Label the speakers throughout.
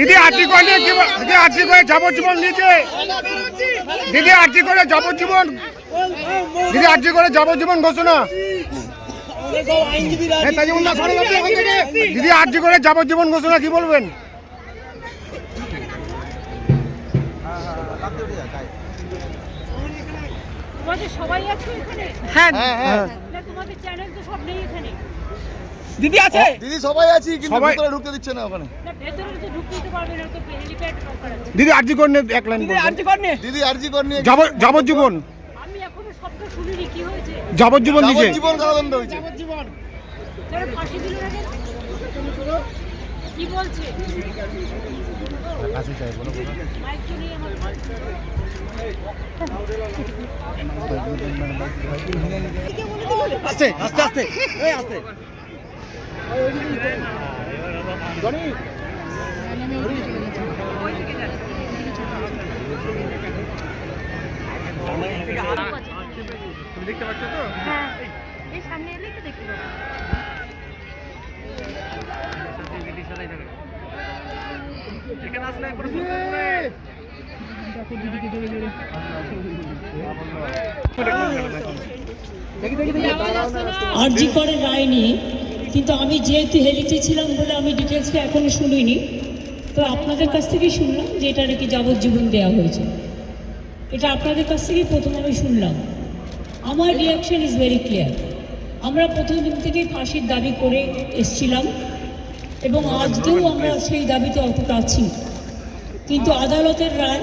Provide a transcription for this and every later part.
Speaker 1: দিদি আর্জি করে কি দিদি আর্জি করে যাবজ্জীবন নিয়েছে। দিদি আর্জি করে যাবজ্জীবন দিদি আর্জি করে যাবজ্জীবন ঘোষণা। দিদি আর্জি করে যাবজ্জীবন ঘোষণা কি বলবেন?
Speaker 2: তোমাদের সবাই আছো এখানে?
Speaker 3: হ্যাঁ।
Speaker 1: হ্যাঁ
Speaker 2: তোমাদের চ্যানেল তো সব নেই এখানে।
Speaker 3: দিদি আছে?
Speaker 4: দিদি সবাই আছি কিন্তু
Speaker 1: সবাই-
Speaker 4: ভিতরে ঢুকতে দিচ্ছে না ওখানে।
Speaker 2: না ভেতরে তো ঢুকতে দিতে পারবে না তো হেলিপ্যাড দরকার আছে।
Speaker 1: দিদি আর্জি করে নিয়ে এক লাইন
Speaker 3: দিদি আর্জি করনি
Speaker 4: দিদি আরজি কর নিয়ে
Speaker 1: যাব- যাবজ্জীবন
Speaker 2: আমি এখনও শব্দ শুনিনি কি হয়েছে?
Speaker 1: যাবজ্জীবন দিয়েছে
Speaker 4: জীবন কারাদণ্ড হয়েছে।
Speaker 2: যারা ফাঁসি দিল না কি বলছে? মাইক তো নেই আমার
Speaker 3: আস্তে আস্তে আস্তে। এই আস্তে।
Speaker 2: হ্যাঁ এই সামনে দেখতে পাবো
Speaker 5: আরজি করে রায় নিয়ে কিন্তু আমি যেহেতু হেলিতে ছিলাম বলে আমি ডিটেলসটা এখনও শুনিনি, তো আপনাদের কাছ থেকেই শুনলাম যে এটা নাকি যাবজ্জীবন দেওয়া হয়েছে। এটা আপনাদের কাছ থেকেই প্রথম আমি শুনলাম। আমার রিয়াকশন ইজ ভেরি ক্লিয়ার আমরা প্রথম দিন থেকেই ফাঁসির দাবি করে এসছিলাম, এবং আজকেও আমরা সেই দাবিতে অটুট আছি। কিন্তু আদালতের রায়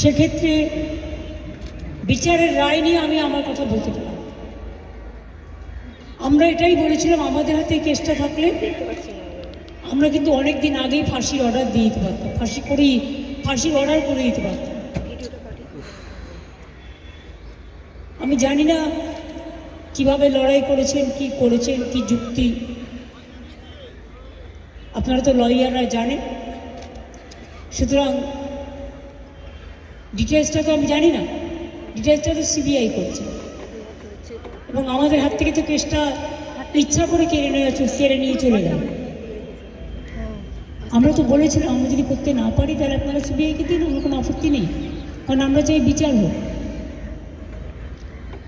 Speaker 5: সেক্ষেত্রে বিচারের রায় নিয়ে আমি আমার কথা বলতে পারি আমরা এটাই বলেছিলাম, আমাদের হাতে কেসটা থাকলে আমরা কিন্তু অনেক দিন আগেই ফাঁসির অর্ডার দিয়ে দিতে পারতাম। ফাঁসি করেই, ফাঁসির অর্ডার করে দিতে পারতাম। আমি জানি না কীভাবে লড়াই করেছেন, কি করেছেন, কি যুক্তি। আপনারা তো লয়াররা জানেন। সুতরাং ডিটেলসটা তো আমি জানি না। ডিটেলসটা তো সিবিআই করছে। এবং আমাদের হাত থেকে তো কেসটা ইচ্ছা করে কেড়ে নিয়ে কেড়ে নিয়ে চলে গেল। আমরা তো বলেছিলাম, আমরা যদি করতে না পারি, তাহলে আপনারা সিবিআইকে দিন আমার কোনো আপত্তি নেই। কারণ আমরা চাই বিচার হোক।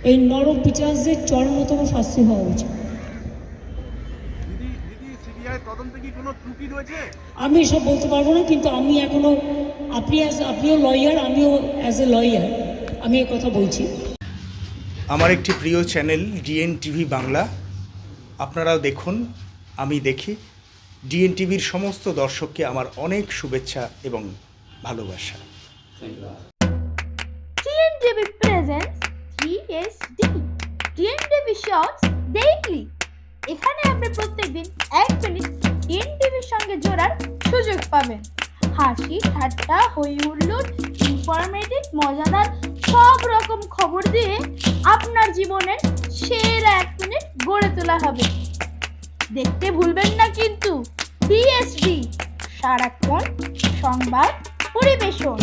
Speaker 5: এই নরক বিচারদের চরমতম শাস্তি হওয়া উচিত। আমি এসব বলতে পারব না কিন্তু আমি এখনও আপনি অ্যাজ আপনিও লয়ার আমিও অ্যাজ এ লয়ার আমি এ কথা বলছি।
Speaker 6: আমার একটি প্রিয় চ্যানেল ডিএন টিভি বাংলা। আপনারাও দেখুন আমি দেখি। ডিএন টিভির সমস্ত দর্শককে আমার অনেক শুভেচ্ছা এবং ভালোবাসা।
Speaker 7: Presents TSD TNTV Shorts Daily এখানে TNTVর সুযোগ পাবেন হাসি, ঠাট্টা, হই হুল্লোড় ইনফরমেটিভ মজাদার, সব রকম খবর দিয়ে আপনার জীবনের সেরা এক মিনিট গড়ে তোলা হবে। দেখতে ভুলবেন না কিন্তু বিএসডি সারাক্ষণ সংবাদ পরিবেশন।